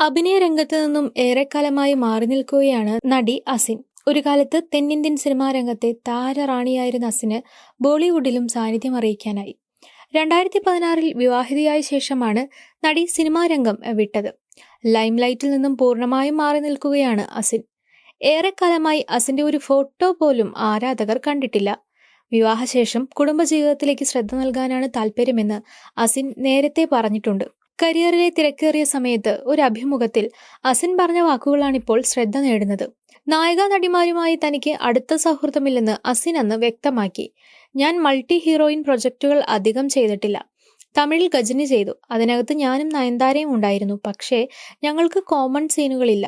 അഭിനയ രംഗത്ത് നിന്നും ഏറെക്കാലമായി മാറി നിൽക്കുകയാണ് നടി അസിൻ. ഒരു കാലത്ത് തെന്നിന്ത്യൻ സിനിമാ രംഗത്തെ താരറാണിയായിരുന്ന അസിന് ബോളിവുഡിലും സാന്നിധ്യം അറിയിക്കാനായി. രണ്ടായിരത്തി പതിനാറിൽ വിവാഹിതയായ ശേഷമാണ് നടി സിനിമാ രംഗം വിട്ടത്. ലൈംലൈറ്റിൽ നിന്നും പൂർണമായും മാറി നിൽക്കുകയാണ് അസിൻ. ഏറെക്കാലമായി അസിന്റെ ഒരു ഫോട്ടോ പോലും ആരാധകർ കണ്ടിട്ടില്ല. വിവാഹശേഷം കുടുംബജീവിതത്തിലേക്ക് ശ്രദ്ധ നൽകാനാണ് താല്പര്യമെന്ന് അസിൻ നേരത്തെ പറഞ്ഞിട്ടുണ്ട്. കരിയറിലെ തിരക്കേറിയ സമയത്ത് ഒരു അഭിമുഖത്തിൽ അസിൻ പറഞ്ഞ വാക്കുകളാണ് ഇപ്പോൾ ശ്രദ്ധ നേടുന്നത്. നായിക നടിമാരുമായി തനിക്ക് അടുത്ത സൗഹൃദമില്ലെന്ന് അസിൻ അന്ന് വ്യക്തമാക്കി. ഞാൻ മൾട്ടി ഹീറോയിൻ പ്രൊജക്ടുകൾ അധികം ചെയ്തിട്ടില്ല. തമിഴിൽ ഗജനി ചെയ്തു. അതിനകത്ത് ഞാനും നയൻതാരയും ഉണ്ടായിരുന്നു. പക്ഷേ ഞങ്ങൾക്ക് കോമൺ സീനുകളില്ല.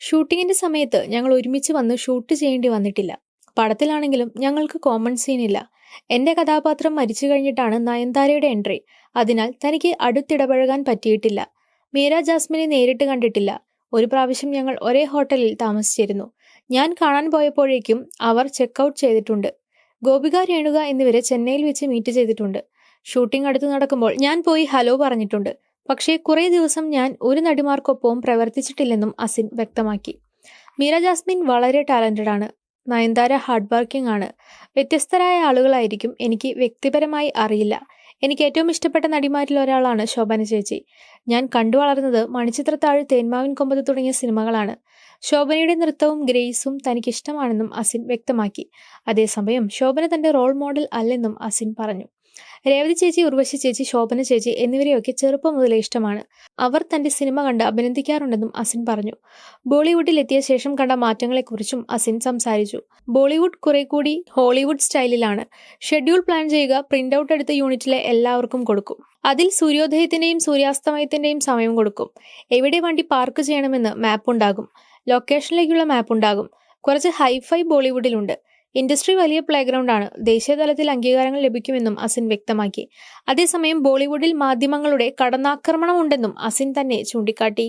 ഷൂട്ടിങ്ങിന്റെ സമയത്ത് ഞങ്ങൾ ഒരുമിച്ച് വന്ന് ഷൂട്ട് ചെയ്യേണ്ടി വന്നിട്ടില്ല. പടത്തിലാണെങ്കിലും ഞങ്ങൾക്ക് കോമൺ സീൻ ഇല്ല. എന്റെ കഥാപാത്രം മരിച്ചു കഴിഞ്ഞിട്ടാണ് നയൻതാരയുടെ എൻട്രി അതിനാൽ തനിക്ക് അടുത്തിടപഴകാൻ പറ്റിയിട്ടില്ല. മീര ജാസ്മിനെ നേരിട്ട് കണ്ടിട്ടില്ല. ഒരു പ്രാവശ്യം ഞങ്ങൾ ഒരേ ഹോട്ടലിൽ താമസിച്ചിരുന്നു. ഞാൻ കാണാൻ പോയപ്പോഴേക്കും അവർ ചെക്ക് ഔട്ട് ചെയ്തിട്ടുണ്ട്. ഗോപിക രേണുക എന്നിവരെ ചെന്നൈയിൽ വെച്ച് മീറ്റ് ചെയ്തിട്ടുണ്ട്. ഷൂട്ടിംഗ് അടുത്ത് നടക്കുമ്പോൾ ഞാൻ പോയി ഹലോ പറഞ്ഞിട്ടുണ്ട്. പക്ഷേ കുറേ ദിവസം ഞാൻ ഒരു നടിമാർക്കൊപ്പവും പ്രവർത്തിച്ചിട്ടില്ലെന്നും അസിൻ വ്യക്തമാക്കി. മീര ജാസ്മിൻ വളരെ ടാലന്റഡ് ആണ്. നയൻതാര ഹാർഡ് വർക്കിംഗ് ആണ്. വ്യത്യസ്തരായ ആളുകളായിരിക്കും എനിക്ക് വ്യക്തിപരമായി അറിയില്ല. എനിക്ക് ഏറ്റവും ഇഷ്ടപ്പെട്ട നടിമാരിൽ ഒരാളാണ് ശോഭന ചേച്ചി. ഞാൻ കണ്ടു വളർന്നത് മണിച്ചിത്രത്താഴ് തേന്മാവിൻ കൊമ്പത് തുടങ്ങിയ സിനിമകളാണ്. ശോഭനയുടെ നൃത്തവും ഗ്രേസും തനിക്ക് ഇഷ്ടമാണെന്നും അസിൻ വ്യക്തമാക്കി. അതേസമയം ശോഭന തന്റെ റോൾ മോഡൽ അല്ലെന്നും അസിൻ പറഞ്ഞു. രേവതി ചേച്ചി ഉർവശി ചേച്ചി ശോഭന ചേച്ചി എന്നിവരെയൊക്കെ ചെറുപ്പം മുതലേ ഇഷ്ടമാണ്. അവർ തന്റെ സിനിമ കണ്ട് അഭിനന്ദിക്കാറുണ്ടെന്നും അസിൻ പറഞ്ഞു. ബോളിവുഡിൽ എത്തിയ ശേഷം കണ്ട മാറ്റങ്ങളെക്കുറിച്ചും അസിൻ സംസാരിച്ചു. ബോളിവുഡ് കുറെ കൂടി ഹോളിവുഡ് സ്റ്റൈലിലാണ്. ഷെഡ്യൂൾ പ്ലാൻ ചെയ്യുക പ്രിന്റ് ഔട്ട് എടുത്ത യൂണിറ്റിലെ എല്ലാവർക്കും കൊടുക്കും. അതിൽ സൂര്യോദയത്തിന്റെയും സൂര്യാസ്തമയത്തിന്റെയും സമയം കൊടുക്കും. എവിടെ വണ്ടി പാർക്ക് ചെയ്യണമെന്ന് മാപ്പ് ഉണ്ടാകും ലൊക്കേഷനിലേക്കുള്ള മാപ്പ് ഉണ്ടാകും കുറച്ച് ഹൈഫൈ ബോളിവുഡിലുണ്ട്. ഇൻഡസ്ട്രി വലിയ പ്ലേഗ്രൗണ്ടാണ് ദേശീയതലത്തിൽ അംഗീകാരങ്ങൾ ലഭിക്കുമെന്നും അസിൻ വ്യക്തമാക്കി. അതേസമയം ബോളിവുഡിൽ മാധ്യമങ്ങളുടെ കടന്നാക്രമണമുണ്ടെന്നും അസിൻ തന്നെ ചൂണ്ടിക്കാട്ടി.